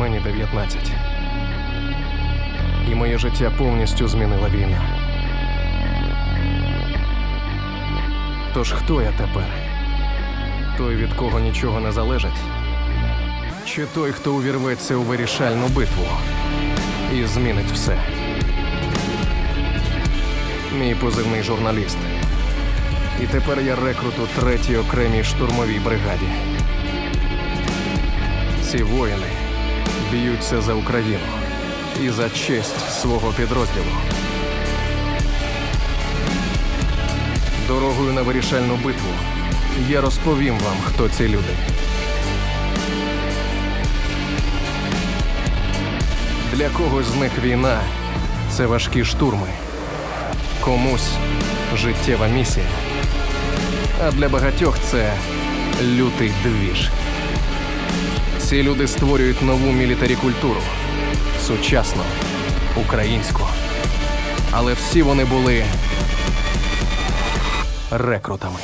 Мені 19. І моє життя повністю змінила війна. Тож хто я тепер? Той, від кого нічого не залежить? Чи той, хто увірветься у вирішальну битву і змінить все? Мій позивний журналіст. І тепер я рекрут у третій окремій штурмовій бригаді. Ці воїни б'ються за Україну і за честь свого підрозділу. Дорогою на вирішальну битву я розповім вам, хто ці люди. Для когось з них війна це важкі штурми, комусь життєва місія. А для багатьох це лютий двіж. Ці люди створюють нову мілітарі культуру, сучасну, українську. Але всі вони були рекрутами.